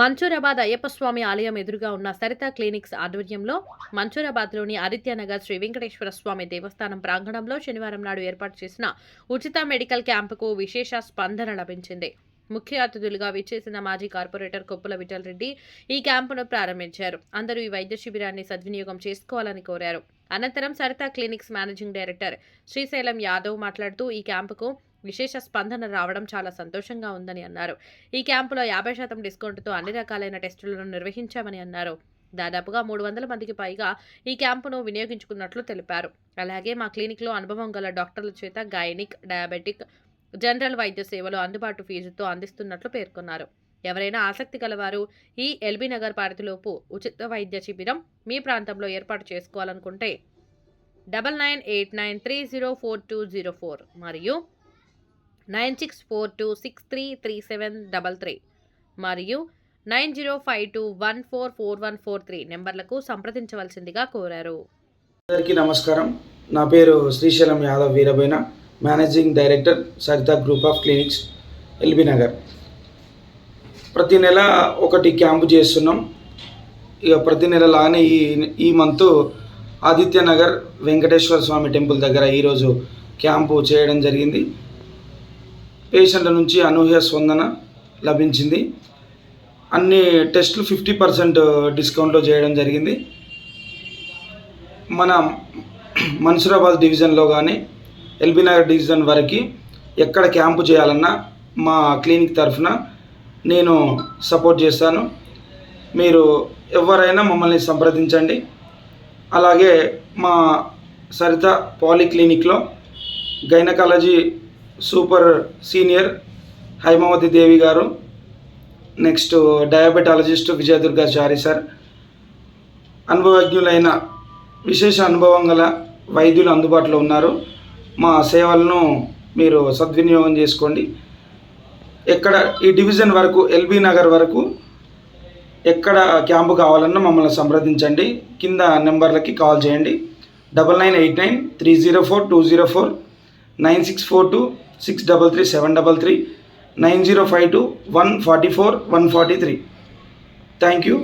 మంచూరాబాద్ అయ్యప్ప స్వామి ఆలయం ఎదురుగా ఉన్న సరిత క్లినిక్స్ ఆధ్వర్యంలో మంచూరాబాద్లోని ఆదిత్యనగర్ శ్రీ వెంకటేశ్వర స్వామి దేవస్థానం ప్రాంగణంలో శనివారం నాడు ఏర్పాటు చేసిన ఉచిత మెడికల్ క్యాంపుకు విశేష స్పందన లభించింది. ముఖ్య అతిథులుగా విచ్చేసిన మాజీ కార్పొరేటర్ కొప్పుల విఠల్ రెడ్డి ఈ క్యాంపును ప్రారంభించారు. అందరూ ఈ వైద్య శిబిరాన్ని సద్వినియోగం చేసుకోవాలని కోరారు. అనంతరం Saritha clinics managing director Srisailam Yadav మాట్లాడుతూ ఈ క్యాంపుకు విశేష స్పందన రావడం చాలా సంతోషంగా ఉందని అన్నారు. ఈ క్యాంపులో యాభై శాతం డిస్కౌంట్తో అన్ని రకాలైన టెస్టులను నిర్వహించామని అన్నారు. దాదాపుగా మూడు వందల మందికి పైగా ఈ క్యాంపును వినియోగించుకున్నట్లు తెలిపారు. అలాగే మా క్లినిక్లో అనుభవం గల డాక్టర్ల చేత గైనిక్ డయాబెటిక్ జనరల్ వైద్య సేవలు అందుబాటు ఫీజుతో అందిస్తున్నట్లు పేర్కొన్నారు. ఎవరైనా ఆసక్తి గలవారు ఈ ఎల్బీ నగర్ పరిధిలోపు ఉచిత వైద్య శిబిరం మీ ప్రాంతంలో ఏర్పాటు చేసుకోవాలనుకుంటే double nine eight nine three zero four two zero four మరియు nine six four two six three three seven double three మరియు nine zero five two one four four one four three నెంబర్లకు సంప్రదించవలసిందిగా కోరారు. అందరికీ నమస్కారం. నా పేరు Srisailam Yadav Veeraboina managing director Saritha group of clinics LB Nagar. ప్రతి నెల ఒకటి క్యాంపు చేస్తున్నాం. ఇక ప్రతి నెల లాగానే ఈ ఈ మంత్ ఆదిత్య నగర్ వెంకటేశ్వర స్వామి టెంపుల్ దగ్గర ఈరోజు క్యాంపు చేయడం జరిగింది. పేషెంట్ల నుంచి అనూహ్య స్పందన లభించింది. అన్ని టెస్టులు ఫిఫ్టీ పర్సెంట్ డిస్కౌంట్లో చేయడం జరిగింది. మన మన్సూరాబాద్ డివిజన్లో కానీ ఎల్బీ నగర్ డివిజన్ వరకు ఎక్కడ క్యాంపు చేయాలన్నా మా క్లినిక్ తరఫున నేను సపోర్ట్ చేస్తాను. మీరు ఎవరైనా మమ్మల్ని సంప్రదించండి. అలాగే మా Saritha పాలిక్లినిక్లో gynaecology super senior Hymavathi Devi garu next diabetologist Vijayadurga Chari sir. అనుభవజ్ఞులైన విశేష అనుభవం గల వైద్యులు అందుబాటులో ఉన్నారు. మా సేవలను మీరు సద్వినియోగం చేసుకోండి. ఎక్కడ ఈ డివిజన్ వరకు ఎల్బీ నగర్ వరకు ఎక్కడ క్యాంపు కావాలన్నా మమ్మల్ని సంప్రదించండి. కింద నెంబర్లకి కాల్ చేయండి. Double nine eight nine three zero four two zero four nine six four two six double three seven double three nine zero five two one forty four one forty three thank you